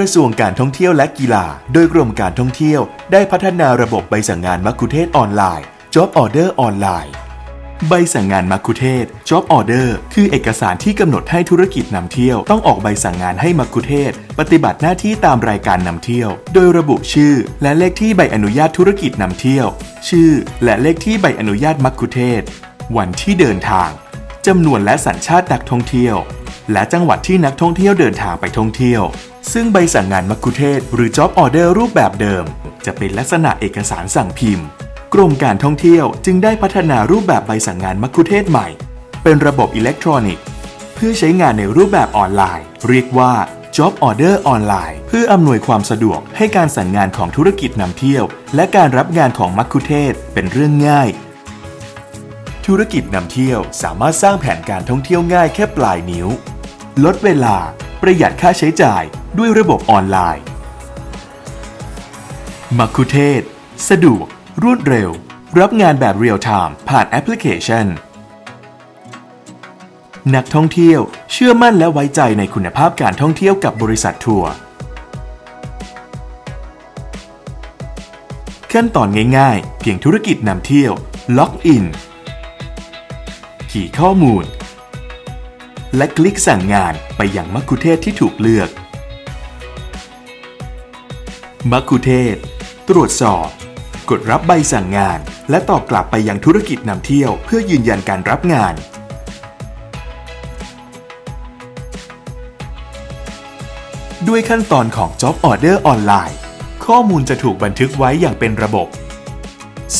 กระทรวงการท่องเที่ยวและกีฬา โดยกรมการท่องเที่ยวได้พัฒนาระบบใบสั่งงานมัคคุเทศออนไลน์ Job Order ออนไลน์ ใบสั่งงานมัคคุเทศ Job Order คือเอกสารที่กำหนดให้ธุรกิจนำเที่ยว ต้องออกใบสั่งงานให้มัคคุเทศ ปฏิบัติหน้าที่ตามรายการนำเที่ยว โดยระบุชื่อ และเลขที่ใบอนุญาตธุรกิจนำเที่ยว ชื่อ และเลขที่ใบอนุญาตมัคคุเทศ วันที่เดินทางจำนวนและสัญชาตินักท่องเที่ยว และจังหวัดที่นักท่องเที่ยวเดินทางไปท่องเที่ยว ซึ่งใบสั่งงานมัคคุเทศหรือ Job Order รูปแบบเดิม จะเป็นลักษณะเอกสารสั่งพิมพ์ กรมการท่องเที่ยวจึงได้พัฒนารูปแบบใบสั่งงานมัคคุเทศใหม่ เป็นระบบอิเล็กทรอนิกส์ เพื่อใช้งานในรูปแบบออนไลน์ เรียกว่า Job Order ออนไลน์เพื่ออำนวยความสะดวกให้การสั่งงานของธุรกิจนำเที่ยว และการรับงานของมัคคุเทศเป็นเรื่องง่ายธุรกิจนำเที่ยวสามารถสร้างแผนการท่องเที่ยวง่ายแค่ปลายนิ้ว ลดเวลา ประหยัดค่าใช้จ่ายด้วยระบบออนไลน์ มัคคุเทศ สะดวก รวดเร็ว รับงานแบบเรียลไทม์ผ่านแอปพลิเคชัน นักท่องเที่ยวเชื่อมั่นและไว้ใจในคุณภาพการท่องเที่ยวกับบริษัททัวร์ขั้นตอนง่ายๆ เพียงธุรกิจนำเที่ยว ล็อกอิน ขี่ข้อมูล และคลิกสั่งงานไปยังมัคคุเทศที่ถูกเลือก มัคคุเทศ ตรวจสอบ กดรับใบสั่งงาน และตอบกลับไปยังธุรกิจนำเที่ยวเพื่อยืนยันการรับงานด้วยขั้นตอนของ Job Order ออนไลน์ ข้อมูลจะถูกบันทึกไว้อย่างเป็นระบบ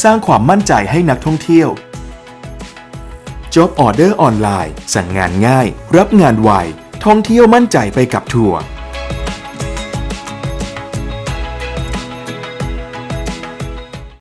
สร้างความมั่นใจให้นักท่องเที่ยว Job Order ออนไลน์สั่งงานง่าย รับงานไวท่องเที่ยวมั่นใจไปกับทัวร์